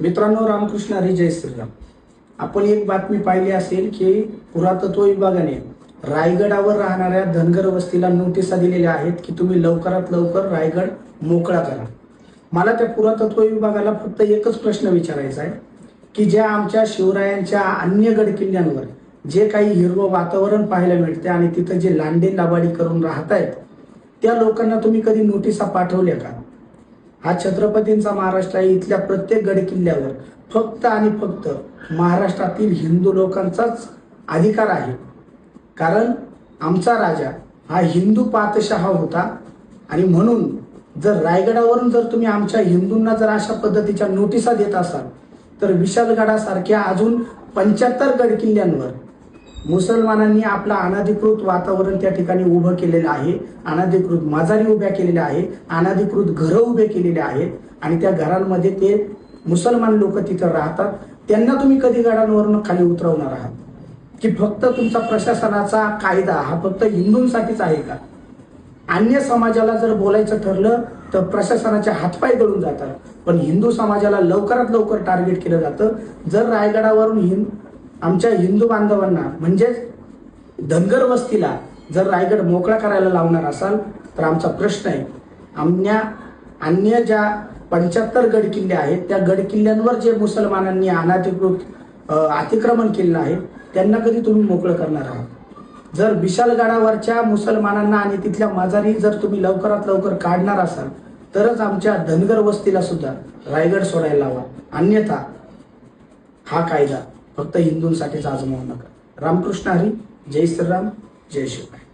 मित्रांनो रामकृष्ण हरी जय श्रीराम. आपण एक बातमी पाहिली असेल की पुरातत्व विभागाने रायगडावर राहणाऱ्या धनगर वस्तीला नोटिसा दिलेल्या आहेत की तुम्ही लवकरात लवकर रायगड मोकळा करा. मला त्या पुरातत्व विभागाला फक्त एकच प्रश्न विचारायचा आहे की ज्या आमच्या शिवरायांच्या अन्य गड किल्ल्यांवर जे काही हिरवं वातावरण पाहायला मिळते आणि तिथं जे लांडे लाबाडी करून राहत आहेत त्या लोकांना तुम्ही कधी नोटिसा पाठवल्या का? हा छत्रपतींचा महाराष्ट्र आहे इथल्या प्रत्येक गड किल्ल्यावर फक्त आणि फक्त महाराष्ट्रातील हिंदू लोकांचाच अधिकार आहे. कारण आमचा राजा हा हिंदू पातशाह होता आणि म्हणून जर रायगडावरून जर तुम्ही आमच्या हिंदूंना जर अशा पद्धतीच्या नोटिसा देत असाल तर विशालगडासारख्या अजून पंच्याहत्तर गड किल्ल्यांवर मुसलमानांनी आपलं अनधिकृत वातावरण त्या ठिकाणी उभं केलेलं आहे. अनधिकृत माजारी उभ्या केलेल्या आहे अनधिकृत घरं उभे केलेले आहेत. आणि त्या घरांमध्ये ते मुसलमान लोक तिथं राहतात. त्यांना तुम्ही कधी गडांवरून खाली उतरवणार आहात? की फक्त तुमचा प्रशासनाचा कायदा हा फक्त हिंदूंसाठीच आहे का? अन्य समाजाला जर बोलायचं ठरलं तर प्रशासनाचे हातपाय गळून जातात. पण हिंदू समाजाला लवकरात लवकर टार्गेट केलं जातं. जर रायगडावरून हिंद आमच्या हिंदू बांधवांना म्हणजेच धनगर वस्तीला जर रायगड मोकळा करायला लावणार असाल तर आमचा प्रश्न आहे आमच्या अन्य ज्या पंच्याहत्तर गड किल्ले आहेत त्या गड किल्ल्यांवर जे मुसलमानांनी अनाधिकृत अतिक्रमण केलेलं आहे त्यांना कधी तुम्ही मोकळं करणार आहात? जर विशालगडावरच्या मुसलमानांना आणि तिथल्या माजारी जर तुम्ही लवकरात लवकर काढणार असाल तरच आमच्या धनगर वस्तीला सुद्धा रायगड सोडायला लावा. अन्यथा हा कायदा फक्त हिंदूंसाठीच आजमावू नका. रामकृष्ण हरी जय श्रीराम जय शिवराय.